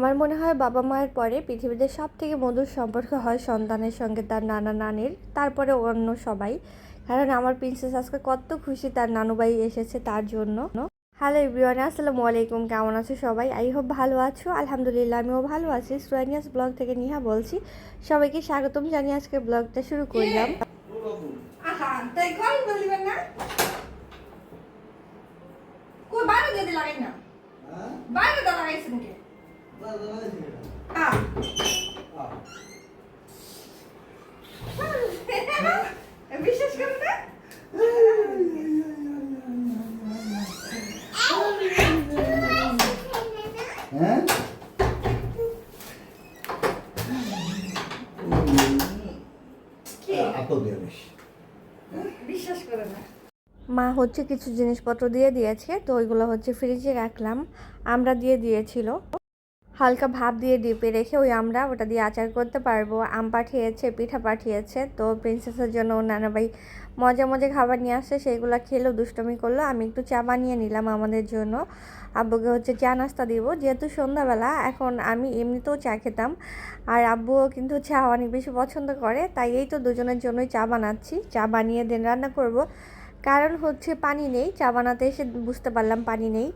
আমার মনে হয় বাবা মায়ের পরে পৃথিবীতে সব থেকে মধুর সম্পর্ক হয় সন্তানের সঙ্গে তার নানা নানির তারপরে অন্য সবাই। কারণ আমার প্রিন্সেস আজকে কত খুশি তার নানুবাই এসেছে তার জন্য। হ্যালো এভরিওয়ান আসসালামু আলাইকুম কেমন আছো সবাই? আই হোপ ভালো আছো। আলহামদুলিল্লাহ আমিও ভালো আছি। সুরানিয়াস ব্লগ থেকে নিহা বলছি। সবাইকে স্বাগতম জানিয়ে আজকে ব্লগটা শুরু করলাম। না? করে না? হ্যাঁ? কি? আপদ বেশ বিশ্বাস করে না। মা হচ্ছে কিছু জিনিসপত্র দিয়ে দিয়েছে তো ওইগুলো হচ্ছে ফ্রিজে রাখলাম। আমরা দিয়ে দিয়েছিল। হালকা ভাব দিয়ে ডিপে রেখে ওই আমরা ওটা দিয়ে আচার করতে পারব। আম পাঠিয়েছে, পিঠা পাঠিয়েছে। তো প্রিন্সেসের জন্য নানা ভাই মজা মজা খাবার নিয়ে আসছে। সেইগুলো খেলো, দুষ্টমি করল। আমি একটু চা বানিয়ে নিলাম আমাদের জন্য। আব্বুকে হচ্ছে চা নাস্তা দিব। যেহেতু সন্ধ্যাবেলা, এখন আমি এমনিতেও চা খেতাম। আর আব্বুও কিন্তু চা অনেক বেশি পছন্দ করে। তাই এই তো দুজনের জন্যই চা বানাচ্ছি। চা বানিয়ে দেন রান্না করব। কারণ হচ্ছে পানি নেই। চা বানাতে এসে বুঝতে পারলাম পানি নেই।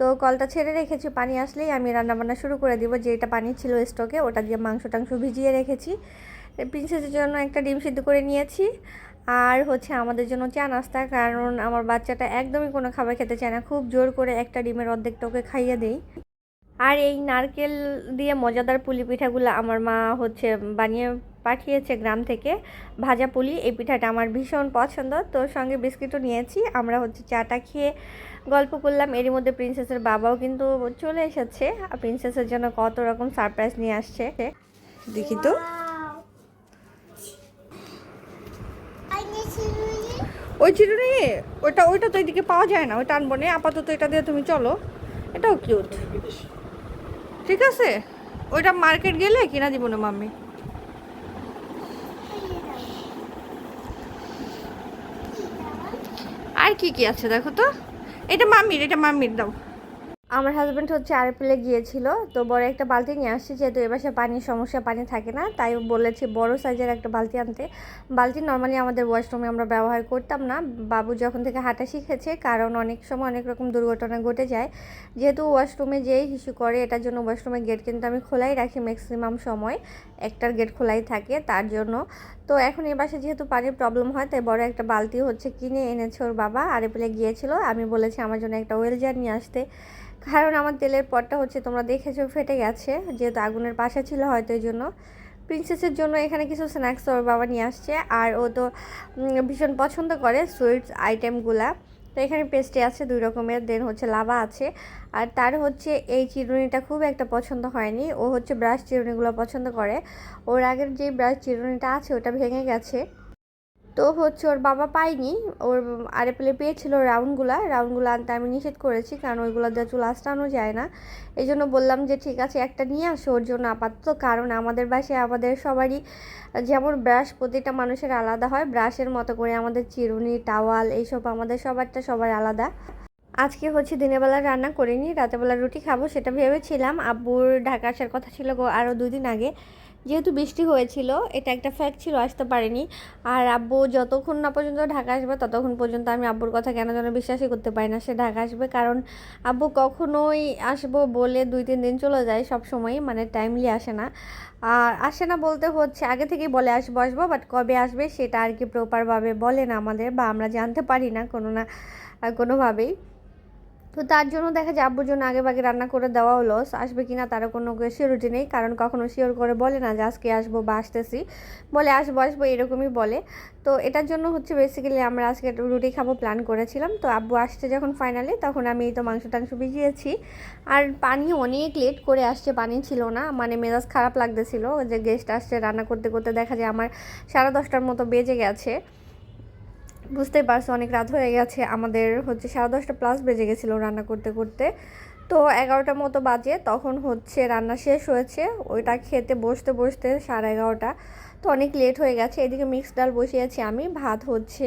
তো কলটা ছেড়ে রেখেছি, পানি আসলেই আমি রান্নাবান্না শুরু করে দিব। যেটা পানি ছিল স্টকে, ওটা দিয়ে মাংস টাংস ভিজিয়ে রেখেছি। প্রিন্সেসের জন্য একটা ডিম সিদ্ধ করে নিয়েছি। আর হচ্ছে আমাদের জন্য চা নাস্তা, কারণ আমার বাচ্চাটা একদমই কোনো খাবার খেতে চায় না। খুব জোর করে একটা ডিমের অর্ধেকটা ওকে খাইয়ে দেই। আর এই নারকেল দিয়ে মজাদার পুলি পিঠাগুলো আমার মা হচ্ছে বানিয়ে পাঠিয়েছে গ্রাম থেকে। ভাজা পুলি, এই পিঠাটা আমার ভীষণ পছন্দ। তো সঙ্গে বিস্কিটও নিয়েছি। আমরা হচ্ছে চাটা খেয়ে গল্প করলাম। এরই মধ্যে প্রিন্সেসের বাবাও কিন্তু চলে এসেছে। আর প্রিন্সেসের জন্য কত রকম সারপ্রাইজ নিয়ে আসছে। দেখি তো। ওই চিরুনি? ওইটা ওইটা তো এদিকে পাওয়া যায় না। ওইটা আনব না। আপাতত এটা দিয়ে তুমি চলো। এটাও কিউট ঠিক আছে? ওইটা মার্কেট গেলে কিনা দিব না মাম্মি। আর কি কি আছে দেখো তো? এটা মামির এটা মামির দাও। আমার হাজব্যান্ড হচ্ছে আর আরপিলে গিয়েছিল, তো বড় একটা বালতি নিয়ে আসছে, যেহেতু এবার সে পানির সমস্যা, পানি থাকে না, তাই বলেছি বড় সাইজের একটা বালতি আনতে। বালতি নর্মালি আমাদের ওয়াশরুমে আমরা ব্যবহার করতাম না। বাবু যখন থেকে হাঁটা শিখেছে, কারণ অনেক সময় অনেক রকম দুর্ঘটনা ঘটে যায়। যেহেতু ওয়াশরুমে যেই হিসু করে, এটার জন্য ওয়াশরুমের গেট কিন্তু আমি খোলাই রাখি ম্যাক্সিমাম সময়, একটার গেট খোলাই থাকে তার জন্য। তো এখন এ বাসে যেহেতু পানির প্রবলেম হয়, তাই বড় একটা বালতি হচ্ছে কিনে এনেছে ওর বাবা আর আরপিলে গিয়েছিল। আমি বলেছি, আমার জন্য একটা ওয়েল জার নিয়ে আসতে। কারণ আমার তেলের পটটা হচ্ছে, তোমরা দেখেছ, ফেটে গেছে, যেহেতু আগুনের পাশা ছিল হয়তো এই জন্য। প্রিন্সেসের জন্য এখানে কিছু স্ন্যাক্স ওর বাবা নিয়ে আসছে, আর ও তো ভীষণ পছন্দ করে সুইটস আইটেমগুলা তো এখানে পেস্ট্রি আছে দুই রকমের দেন হচ্ছে লাভা আছে। আর তার হচ্ছে, এই চিরুনিটা খুব একটা পছন্দ হয়নি। ও হচ্ছে ব্রাশ চিরুনিগুলো পছন্দ করে। ওর আগের যে ব্রাশ চিরুনিটা আছে, ওটা ভেঙে গেছে। তো হচ্ছে ওর বাবা পায়নি, ওর আরে পেলে পেয়েছিল রাউন্ডগুলা, রাউন্ডগুলো আনতে আমি নিষেধ করেছি, কারণ ওইগুলো দিয়ে চুল আঁচড়ানো যায় না। এই জন্য বললাম যে, ঠিক আছে, একটা নিয়ে আসো ওর জন্য আপাতত, কারণ আমাদের বাসায় আমাদের সবারই যেমন ব্রাশ প্রতিটা মানুষের আলাদা হয়, ব্রাশের মতো করে আমাদের চিরুনি, টাওয়াল, এইসব আমাদের সবারটা সবার আলাদা। আজকে হচ্ছে দিনের বেলা রান্না করিনি রাতেরবেলা রুটি খাব সেটা ভেবেছিলাম, আব্বুর ঢাকা আসার কথা ছিল গো আরও দুদিন আগে। যেহেতু বৃষ্টি হয়েছিল, এটা একটা ফ্যাক্ট ছিল, আসতে পারেনি। আর আব্বু যতক্ষণ না পর্যন্ত ঢাকা আসবে, ততক্ষণ পর্যন্ত আমি আব্বুর কথা কেন যেন বিশ্বাসই করতে পারি না সে ঢাকা আসবে। কারণ আব্বু কখনোই আসব বলে দুই, তিন দিন চলে যায় সব সময় মানে টাইমলি আসে না। আর আসে না বলতে হচ্ছে, আগে থেকেই বলে আসব আসব বাট কবে আসবে সেটা আর কি প্রপারভাবে বলে না আমাদের, বা আমরা জানতে পারি না কোনো না, কোনোভাবেই। তো তার জন্য দেখা যায় আব্বুর জন্য আগে বাগে রান্না করে দেওয়া হলো আসবে কিনা তারও কোনো সিওরিটি নেই, কারণ কখনো শিওর করে বলে না যে আজকে আসব বা আসতেছি। বলে আসব আসব এরকমই বলে। তো এটার জন্য হচ্ছে বেসিক্যালি আমরা আজকে রুটি খাব প্ল্যান করেছিলাম। তো আব্বু আসছে যখন ফাইনালি তখন আমি এই তো মাংস টাংস ভিজিয়েছি। আর পানি অনেক লেট করে আসছে, পানি ছিল না। মানে মেজাজ খারাপ লাগতেছিল যে গেস্ট আসছে রান্না করতে করতে দেখা যায় আমার সাড়ে দশটার মতো বেজে গেছে। বুঝতেই পারছ, অনেক রাত হয়ে গেছে। আমাদের হচ্ছে সাড়ে দশটা প্লাস বেজে গেছিল রান্না করতে করতে। তো এগারোটার মতো বাজে, তখন হচ্ছে রান্না শেষ হয়েছে। ওইটা খেতে বসতে বসতে সাড়ে এগারোটা। তো অনেক লেট হয়ে গেছে। এদিকে মিক্সড ডাল বসিয়েছি আমি। ভাত হচ্ছে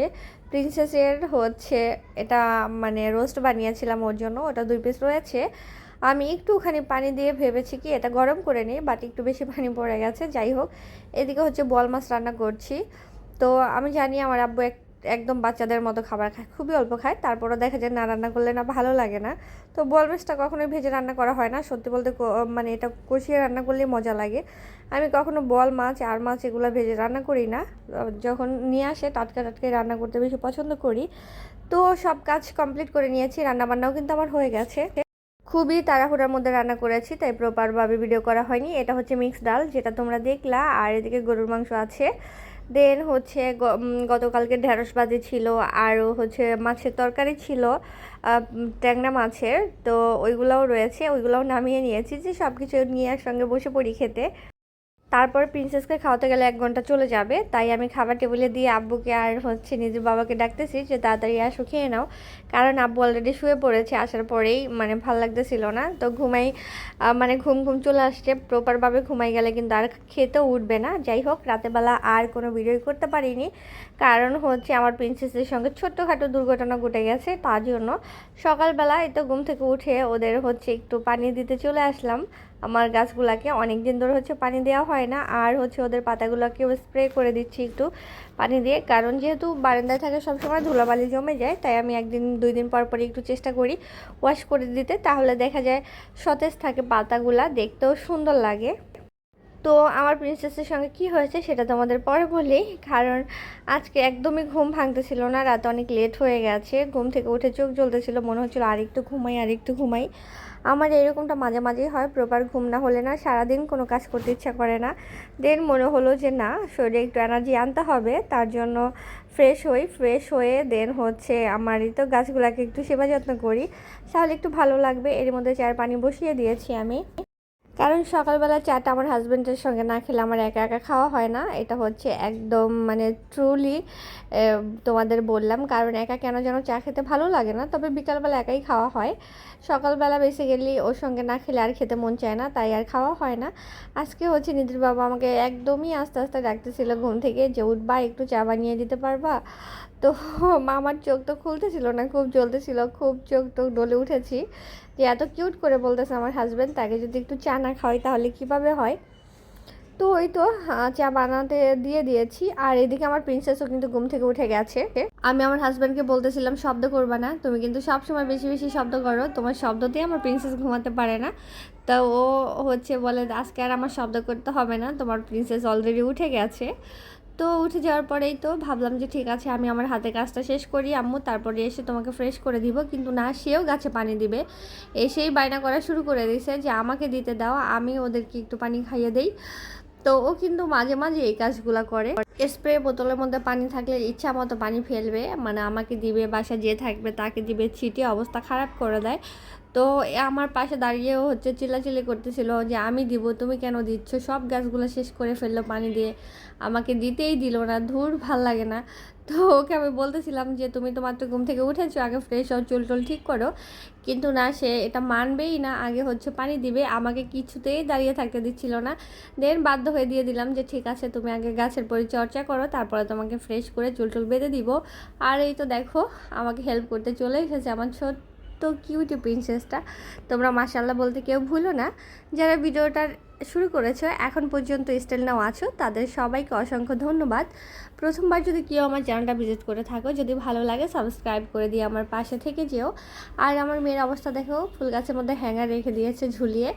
প্রিন্সেসের হচ্ছে এটা মানে রোস্ট বানিয়েছিলাম ওর জন্য। ওটা দুই পিস রয়েছে। আমি একটুখানি পানি দিয়ে ভেবেছি কি এটা গরম করে নিই বাট একটু বেশি পানি পড়ে গেছে। যাই হোক, এদিকে হচ্ছে বল মাছ রান্না করছি। তো আমি জানি আমার আব্বু এক একদম বাচ্চাদের মতো খাবার খায়, খুবই অল্প খায়। তারপরও দেখা যায় না রান্না করলে না ভালো লাগে না। তো বল মাছটা কখনোই ভেজে রান্না করা হয় না। সত্যি বলতে মানে এটা কষিয়ে রান্না করলেই মজা লাগে। আমি কখনো বল মাছ, আর মাছ এগুলো ভেজে রান্না করি না। যখন নিয়ে আসে টাটকা টাটকাই রান্না করতে বেশি পছন্দ করি। তো সব কাজ কমপ্লিট করে নিয়েছি, রান্নাবান্নাও কিন্তু আমার হয়ে গেছে। খুবই তাড়াহুড়ার মধ্যে রান্না করেছি, তাই প্রপারভাবে ভিডিও করা হয়নি। এটা হচ্ছে মিক্স ডাল, যেটা তোমরা দেখলা। আর এদিকে গরুর মাংস আছে। দেন হচ্ছে গতকালকে ঢেঁড়স ভাজি ছিল, আর হচ্ছে মাছের তরকারি ছিল ট্যাংরা মাছের, তো ওইগুলোও রয়েছে, ওইগুলোও নামিয়ে নিয়েছি, যে সব কিছু নিয়ে একসঙ্গে বসে পড়ি খেতে। তারপর প্রিন্সেসকে খাওয়াতে গেলে এক ঘণ্টা চলে যাবে। তাই আমি খাবার টেবিলে দিয়ে আব্বুকে আর হচ্ছে নিজের বাবাকে ডাকতেছি যে, তাড়াতাড়ি আসো, খেয়ে নাও। কারণ আব্বু অলরেডি শুয়ে পড়েছে, আসার পরেই মানে ভালো লাগতেছিল না। তো ঘুমাই মানে ঘুম ঘুম চলে আসছে। প্রপারভাবে ঘুমাই গেলে কিন্তু আর খেতেও উঠবে না। যাই হোক রাতেবেলা আর কোনো ভিডিও করতে পারিনি। কারণ হচ্ছে আমার প্রিন্সেসের সঙ্গে ছোট্টখাটো দুর্ঘটনা ঘটে গেছে, তার জন্য সকালবেলা এই তো ঘুম থেকে উঠে ওদের হচ্ছে একটু পানি দিতে চলে আসলাম। আমার গাছগুলাকে অনেক দিন ধরে হচ্ছে পানি দেওয়া হয় না, আর হচ্ছে ওদের পাতাগুলোকেও স্প্রে করে দিচ্ছি একটু পানি দিয়ে। কারণ যেহেতু বারান্দায় থাকে সবসময় ধুলাবালি জমে যায়, তাই আমি একদিন, দুই দিন পর পরই একটু চেষ্টা করি ওয়াশ করে দিতে। তাহলে দেখা যায় সতেজ থাকে পাতাগুলা, দেখতেও সুন্দর লাগে। তো আমার প্রিন্সেসের সঙ্গে কি হয়েছে সেটা তোমাদের পরে বলি। কারণ আজকে একদমই ঘুম ভাঙতেছিল না, রাত অনেক লেট হয়ে গেছে, ঘুম থেকে উঠে চোখ জ্বলতেছিল, মনে হচ্ছিল আরেকটু ঘুমাই আরেকটু ঘুমাই। আমার এরকমটা মাঝে মাঝেই হয় প্রপার ঘুম না হলে না সারাদিন কোনো কাজ করতে ইচ্ছা করে না। দেন মনে হলো যে না, শরীরে একটু এনার্জি আনতে হবে, তার জন্য ফ্রেশ হই ফ্রেশ হয়ে দেন হচ্ছে আমারই তো গাছগুলোকে একটু সেবা যত্ন করি। তাহলে একটু ভালো লাগবে, এর মধ্যে চায়ের পানি বসিয়ে দিয়েছি আমি। কারণ সকালবেলা চাটা আমার হাজব্যান্ডের সঙ্গে না খেলে আমার একা একা খাওয়া হয় না। এটা হচ্ছে একদম মানে ট্রুলি তোমাদের বললাম। কারণ একা কেন যেন চা খেতে ভালো লাগে না, তবে বিকালবেলা একাই খাওয়া হয়। সকালবেলা বেসিক্যালি ওর সঙ্গে না খেলে আর খেতে মন চায় না, তাই আর খাওয়া হয় না। আজকে হচ্ছে নিধির বাবা আমাকে একদমই আস্তে আস্তে ডাকতেছিল ঘুম থেকে যে, উঠবা, একটু চা বানিয়ে দিতে পারবা? তো আমার চোখ তো খুলতেছিল না, খুব জ্বলতেছিল, খুব চোখ টোক ডলে উঠেছি যে এত কিউট করে বলতেছে আমার হাজব্যান্ড তাকে যদি একটু চা না খাওয়াই তাহলে কীভাবে হয়? তো ওই তো চা বানাতে দিয়ে দিয়েছি, আর এদিকে আমার প্রিন্সেসও কিন্তু ঘুম থেকে উঠে গেছে। আমি আমার হাজব্যান্ডকে বলতেছিলাম, শব্দ করবা না, তুমি কিন্তু সব সময় বেশি বেশি শব্দ করো, তোমার শব্দ দিয়ে আমার প্রিন্সেস ঘুমাতে পারে না। তা ও হচ্ছে বলে, আজকে আর আমার শব্দ করতে হবে না, তোমার প্রিন্সেস অলরেডি উঠে গেছে। তো উঠে যাওয়ার পরেই তো ভাবলাম যে ঠিক আছে, আমি আমার হাতে কাজটা শেষ করি, আম্মু তারপরে এসে তোমাকে ফ্রেশ করে দিব। কিন্তু না, সেও গাছে পানি দিবে। এসেই বায়না করা শুরু করে দিয়েছে যে আমাকে দিতে দাও, আমি ওদেরকে একটু পানি খাইয়ে দেই। তো ও কিন্তু মাঝে মাঝে এই কাজগুলো করে। স্প্রে বোতলের মধ্যে পানি থাকলে ইচ্ছা মতো পানি ফেলবে মানে আমাকে দিবে বাসা যে থাকবে তাকে দিবে ছিটিয়ে অবস্থা খারাপ করে দেয়। তো আমার পাশে দাঁড়িয়েও হচ্ছে চিল্লাচিল্লি করতেছিল যে, আমি দিব, তুমি কেন দিচ্ছ? সব গাছগুলো শেষ করে ফেলল পানি দিয়ে। আমাকে দিতেই দিল না, ধুর, ভালো লাগে না। তো ওকে আমি বলতেছিলাম যে, তুমি তো মাত্র ঘুম থেকে উঠেছো, আগে ফ্রেশ হও, চুল টুল ঠিক করো। কিন্তু না, সে এটা মানবেই না, আগে হচ্ছে পানি দিবে, আমাকে কিছুতেই দাঁড়িয়ে থাকতে দিচ্ছিল না। দেন বাধ্য হয়ে দিয়ে দিলাম যে, ঠিক আছে, তুমি আগে গাছের পরিচর্যা করো, তারপরে তোমাকে ফ্রেশ করে চুল টুল বেঁধে দিব। আর এই তো দেখো, আমাকে হেল্প করতে চলে এসেছে আমার ছোট্ট কিউটি প্রিন্সেসটা তোমরা মাসাল্লাহ বলতে কেউ ভুলো না। যারা ভিডিওটার শুরু করেছ, এখন পর্যন্ত স্টিল নাও আছো, তাদের সবাইকে অসংখ্য ধন্যবাদ। প্রথমবার যদি কেউ আমার চ্যানেলটা ভিজিট করে থাকো, যদি ভালো লাগে সাবস্ক্রাইব করে দিয়ে আমার পাশে থেকে যেও। আর আমার মেয়ের অবস্থা দেখো, ফুল গাছের মধ্যে হ্যাঙ্গার রেখে দিয়েছে ঝুলিয়ে।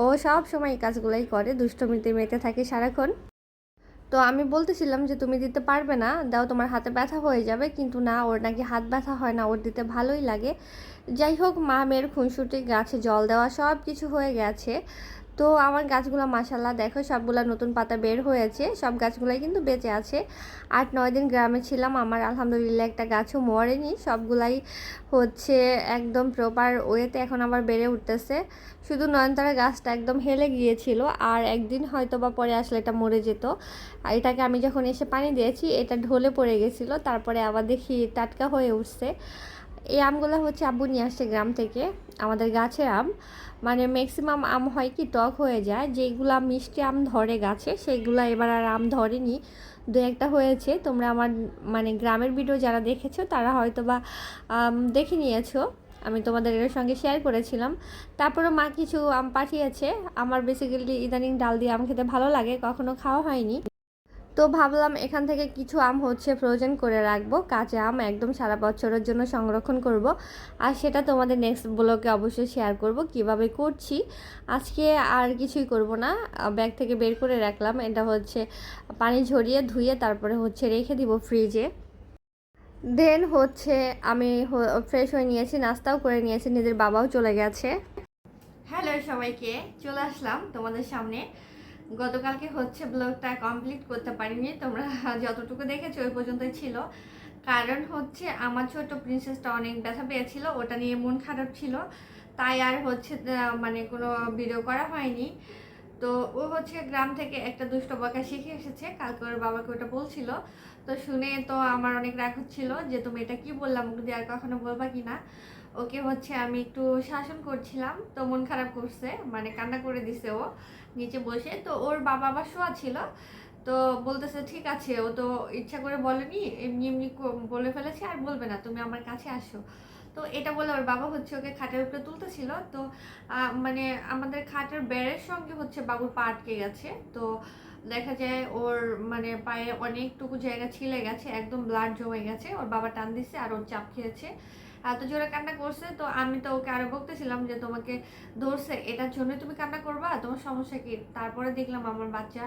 ও সব সময় এই কাজগুলোই করে, দুষ্টমিতে মেতে থাকে সারাক্ষণ। তো আমি বলতেছিলাম যে তুমি দিতে পারবে না, দাও তোমার হাতে ব্যথা হয়ে যাবে, কিন্তু না, ওর নাকি হাত ব্যথা হয় না, ওর দিতে ভালোই লাগে। যাই হোক, মা মেয়ের খুনসুটি, গাছে জল দেওয়া সব কিছু হয়ে গেছে। তো আমার গাছগুলো মাসাল্লাহ দেখো, সবগুলো নতুন পাতা বের হয়েছে। সব গাছগুলাই কিন্তু বেঁচে আছে। আট, নয় দিন গ্রামে ছিলাম। আমার আলহামদুলিল্লাহ একটা গাছও মরেনি। সবগুলাই হচ্ছে একদম প্রপার ওয়েতে এখন আবার বেড়ে উঠতেছে। শুধু নয়নতারা গাছটা একদম হেলে গিয়েছিল। আর একদিন হয়তো বা পরে আসলে এটা মরে যেত। এটাকে আমি যখন এসে পানি দিয়েছি, এটা ঢলে পড়ে গেছিল। তারপরে আবার দেখি টাটকা হয়ে উঠছে। এই আমগুলো হচ্ছে আব্বু নিয়ে আসছে গ্রাম থেকে, আমাদের গাছের আম। মানে ম্যাক্সিমাম আম হয় কি, টক হয়ে যায়, যেগুলা মিষ্টি আম ধরে গাছে সেইগুলো এবার আর আম ধরেনি। দু একটা হয়েছে, তোমরা আমার মানে গ্রামের ভিডিও যারা দেখেছ, তারা হয়তো বা দেখে নিয়েছো। আমি তোমাদের এর সঙ্গে শেয়ার করেছিলাম। তারপরে মা কিছু আম পাঠিয়েছে। আমার বেসিক্যালি ইদানিং ডাল দিয়ে আম খেতে ভালো লাগে, কখনো খাওয়া হয়নি। তো ভাবলাম এখান থেকে কিছু আম হচ্ছে ফ্রোজেন করে রাখব। কাঁচা আম একদম সারা বছরের জন্য সংরক্ষণ করব। আর সেটা তোমাদের নেক্সট ব্লগে অবশ্যই শেয়ার করব, কীভাবে করছি। আজকে আর কিছুই করব না। ব্যাগ থেকে বের করে রাখলাম। এটা হচ্ছে পানি ঝরিয়ে ধুয়ে তারপরে হচ্ছে রেখে দিব ফ্রিজে দেন হচ্ছে আমি ফ্রেশ হয়ে নিয়েছি, নাস্তাও করে নিয়েছি, নিজের বাবাও চলে গেছে। হ্যালো সবাইকে, চলে আসলাম তোমাদের সামনে। গতকালকে হচ্ছে ব্লগটা কমপ্লিট করতে পারিনি, তোমরা যতটুকু দেখেছ ওই পর্যন্তই ছিল। কারণ হচ্ছে আমার ছোট প্রিন্সেসটা অনেক ব্যথা পেয়েছিল, ওটা নিয়ে মন খারাপ ছিল। তাই আর হচ্ছে মানে কোনো ভিডিও করা হয়নি। তো ও হচ্ছে গ্রাম থেকে একটা দুষ্ট বকা শিখে এসেছে, কালকে ওর বাবাকে ওটা বলছিল। তো শুনে তো আমার অনেক রাগ হচ্ছিল যে, তুমি এটা কি বললাম মুখ দিয়ে আর কখনো বলবা কি না? ওকে হচ্ছে আমি একটু শাসন করছিলাম, তো মন খারাপ করছে মানে কান্না করে দিছে ও নিচে বসে। তো ওর বাবা আবার শোয়া ছিল, তো বলতেছে, ঠিক আছে, ও তো ইচ্ছা করে বলেনি, এমনি এমনি বলে ফেলেছে, আর বলবে না, তুমি আমার কাছে আসো। তো এটা বলে ওর বাবা হচ্ছে ওকে খাটের উপরে তুলতেছিল। তো মানে আমাদের খাটের বেড়ের সঙ্গে হচ্ছে বাবুর পা আটকে গেছে। তো দেখা যায় ওর মানে পায়ে অনেকটুকু জায়গা ছিলে গেছে, একদম ব্লাড জমে গেছে। ওর বাবা টান দিচ্ছে আর ওর চাপ খেয়েছে। এত জোরে কান্না করছে, তো আমি তো ওকে আরও বলতেছিলাম যে তোমাকে ধরছে, এটার জন্য তুমি কান্না করবা? তোমার সমস্যা কি? তারপরে দেখলাম আমার বাচ্চা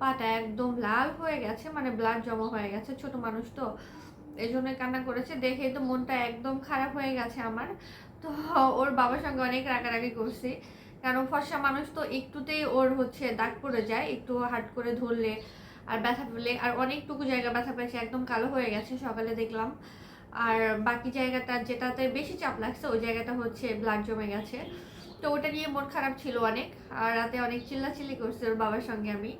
পাটা একদম লাল হয়ে গেছে মানে ব্লাড জমা হয়ে গেছে, ছোট মানুষ তো এই জন্য কান্না করেছে। দেখে তো মনটা একদম খারাপ হয়ে গেছে আমার। তো ওর বাবার সঙ্গে অনেক রাগারাগি করছি, কারণ ফর্সা মানুষ তো একটুতেই ওর হচ্ছে দাগ পড়ে যায়, একটু হাট করে ধরলে আর ব্যথা পেলে, আর অনেকটুকু জায়গা ব্যথা পেয়েছে, একদম কালো হয়ে গেছে, সকালে দেখলাম। আর বাকি জায়গাটা যেটাতে বেশি চাপ লাগছে, ওই জায়গাটা হচ্ছে ব্লাড জমে গেছে। তো ওটা নিয়ে মন খারাপ ছিল অনেক, আর রাতে অনেক চিল্লাচিল্লি করছে ওর বাবার সঙ্গে আমি।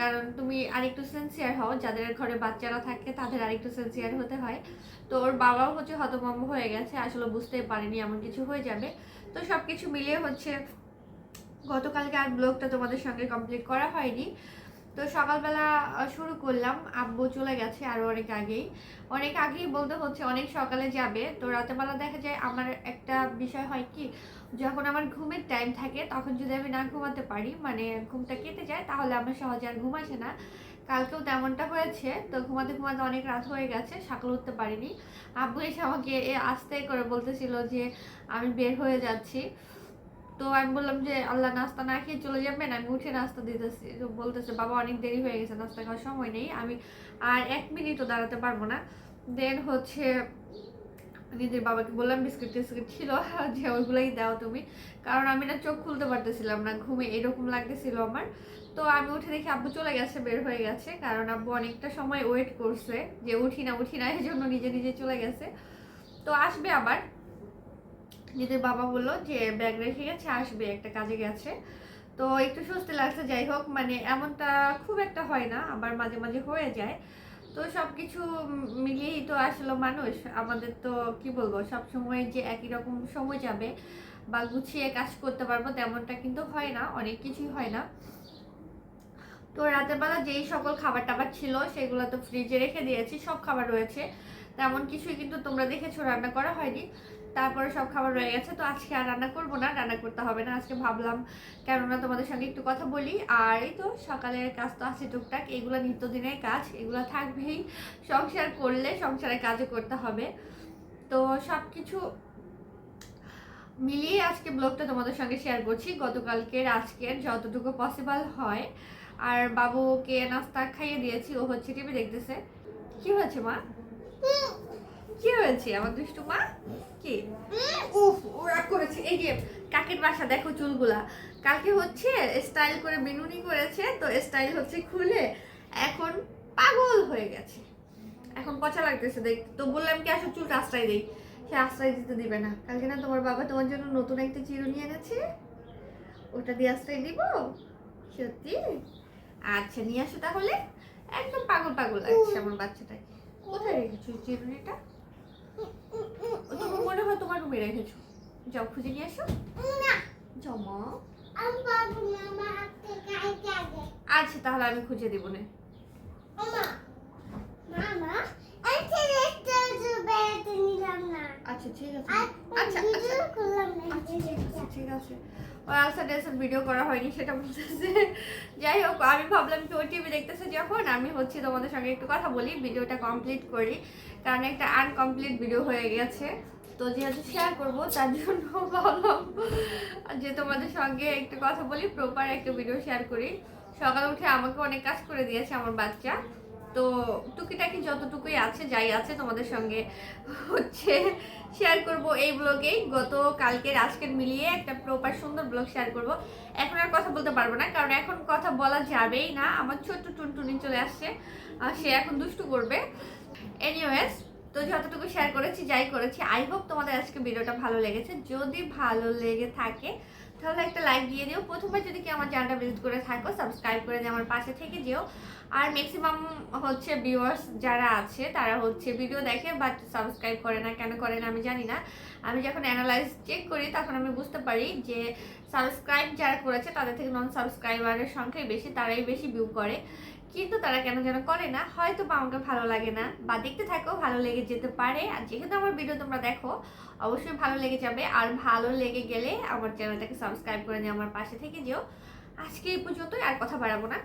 কারণ তুমি আরেকটু সেন্সিয়ার হও, যাদের ঘরে বাচ্চারা থাকে তাদের আরেকটু সেন্সিয়ার হতে হয়। তো ওর বাবাও হচ্ছে হতভম্ব হয়ে গেছে, আসলে বুঝতেই পারেনি এমন কিছু হয়ে যাবে। তো সব কিছু মিলিয়ে হচ্ছে গতকালকে আর ব্লগটা তোমাদের সঙ্গে কমপ্লিট করা হয়নি। তো সকালবেলা শুরু করলাম। আব্বু চলে গেছে আরও অনেক আগেই। অনেক আগেই বলতে হচ্ছে, অনেক সকালে যাবে। তো রাতেবেলা দেখা যায় আমার একটা বিষয় হয় কি, যখন আমার ঘুমের টাইম থাকে, তখন যদি আমি না ঘুমাতে পারি মানে ঘুমটা কেটে যায়, তাহলে আমার সহজে আর ঘুম আসে না। কালকেও তেমনটা হয়েছে, তো ঘুমাতে ঘুমাতে অনেক রাত হয়ে গেছে, সকালে উঠতে পারিনি। আব্বু এসে আমাকে এ আস্তে করে বলতেছিল যে, আমি বের হয়ে যাচ্ছি। তো আমি বললাম যে, আল্লাহ নাস্তা না খেয়ে চলে যাবেন, আমি উঠে নাস্তা দিতেছি। তো বলতেছে, বাবা, অনেক দেরি হয়ে গেছে, নাস্তা খাওয়ার সময় নেই, আমি আর এক মিনিটও দাঁড়াতে পারব না। দেন হচ্ছে, নিজের বাবাকে বললাম, বিস্কিট, টিস্কিট ছিল, যে ওইগুলোই দাও তুমি। কারণ আমি না চোখ খুলতে পারতেছিলাম না, ঘুমে এরকম লাগতেছিল আমার। তো আমি উঠে দেখি আব্বু চলে গেছে, বের হয়ে গেছে, কারণ আব্বু অনেকটা সময় ওয়েট করছে, যে উঠি না উঠি না এই জন্য নিজে নিজে চলে গেছে। তো আসবে আবার নিজের বাবা বলল যে, ব্যাগ রেখে গেছে, আসবে, একটা কাজে গেছে। তো একটু স্বস্তি লাগছে, যাই হোক মানে এমনটা খুব একটা হয় না, আবার মাঝে মাঝে হয়ে যায়। তো সব কিছু মিলিয়েই তো আসলে মানুষ। আমাদের তো, কি বলব সব সময় যে একই রকম সময় যাবে বা গুছিয়ে কাজ করতে পারব, তেমনটা কিন্তু হয় না, অনেক কিছুই হয় না। তো রাতের বেলা যেই সকল খাবার টাবার ছিল, সেগুলো তো ফ্রিজে রেখে দিয়েছি, সব খাবার রয়েছে। তেমন কিছুই কিন্তু তোমরা দেখেছ, রান্না করা হয়নি। তারপরে সব খাবার রয়ে গেছে। তো আজকে আর রান্না করব না, রান্না করতে হবে না। আজকে ভাবলাম, কেননা তোমাদের সঙ্গে একটু কথা বলি। আর এই তো সকালের কাজ তো আছে টুকটাক, এগুলো নিত্যদিনের কাজ, এগুলো থাকবেই। সংসার করলে সংসারের কাজও করতে হবে। তো সব কিছু মিলিয়ে আজকে ব্লগটা তোমাদের সঙ্গে শেয়ার করছি। গতকালকের, আজকের যতটুকু পসিবল হয়। আর বাবুকে নাস্তা খাইয়ে দিয়েছি, ও হচ্ছে টিভি দেখতেছে। কি হয়েছে মা? কি হয়েছে? আমার দুষ্টু মা? কি? উফ ও রাগ করেছে। এই যে কাকের বাসা দেখো চুলগুলা। কালকে হচ্ছে স্টাইল করে বিনুনি করেছে তো স্টাইল হচ্ছে খুলে এখন পাগল হয়ে গেছে। এখন পচা লাগতেছে দেখ। তো বললাম কি আসো চুলটা আশ্রয় দেই। সে আশ্রয় দিতে দিবে না। কালকে না তোমার বাবা তোমার জন্য নতুন একটা চিরুনি এনেছে। ওটা দিয়ে আশ্রয় দিব। সত্যি? আচ্ছা নিয়ে আসো তাহলে। একদম পাগল পাগল লাগছে আমার বাচ্চাটাকে। কোথায় রেখেছো চিরুনিটা? ও তো মনে হয় তোমার রুমে রেখেছো। যাও খুঁজে নিয়ে আসো। যাও মা। আচ্ছা তাহলে আমি খুঁজে দিব না। আচ্ছা ঠিক আছে। আচ্ছা আচ্ছা। ঠিক আছে, ঠিক আছে। ওই ভিডিও করা হয়নি সেটা বলতেছে। যাই হোক আমি ভাবলাম কি ওই টিভি দেখতেছে যখন আমি হচ্ছে তোমাদের সঙ্গে একটু কথা বলি ভিডিওটা কমপ্লিট করি। কারণ একটা আনকমপ্লিট ভিডিও হয়ে গেছে। তো যেহেতু শেয়ার করব তার জন্য ভাবলাম যে তোমাদের সঙ্গে একটু কথা বলি প্রপার একটা ভিডিও শেয়ার করি। সকালে উঠে আমাকে অনেক কাজ করে দিয়েছে আমার বাচ্চা। তো টুকিটাকি যতটুকুই আছে, যাই আছে তোমাদের সঙ্গে হচ্ছে শেয়ার করব এই ব্লগেই গত কালকের আজকের মিলিয়ে একটা প্রপার সুন্দর ব্লগ শেয়ার করব। এখন আর কথা বলতে পারব না, কারণ এখন কথা বলা যাবেই না। আমার ছোট্ট টুনটুনি চলে আসছে সে এখন দুষ্টু করবে। এনিওয়েজ তো যতটুকু শেয়ার করেছি, যাই করেছি। আই হোপ তোমাদের আজকে ভিডিওটা ভালো লেগেছে। যদি ভালো লেগে থাকে তাহলে একটা লাইক দিয়ে দিও। প্রথমবার যদি কি আমার চ্যানেলটা ভিজিট করে থাকো সাবস্ক্রাইব করে দিয়ে আমার পাশে থেকে যেও। আর ম্যাক্সিমাম হচ্ছে ভিউয়ার্স যারা আছে, তারা হচ্ছে ভিডিও দেখে বাট সাবস্ক্রাইব করে না, কেন করে না আমি জানি না। আমি যখন অ্যানালাইজ চেক করি, তখন আমি বুঝতে পারি যে সাবস্ক্রাইব যারা করেছে, তাদের থেকে নন সাবস্ক্রাইবারের সংখ্যাই বেশি, তারাই বেশি ভিউ করে। কিন্তু তারা কেন যেন করে না হয়তো বা আমাকে ভালো লাগে না বা দেখতে থাকো ভালো লেগে যেতে পারে। আর যেহেতু আমার ভিডিও তোমরা দেখো, অবশ্যই ভালো লেগে যাবে। আর ভালো লেগে গেলে আমার চ্যানেলটাকে সাবস্ক্রাইব করে নিয়ে আমার পাশে থেকে যেও। আজকে এই পর্যন্তই, আর কথা বাড়াবো না।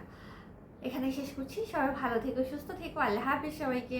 এখানে শেষ করছি। সবাই ভালো থেকো, সুস্থ থেকো। আল্লাহ হাফিজ সবাইকে।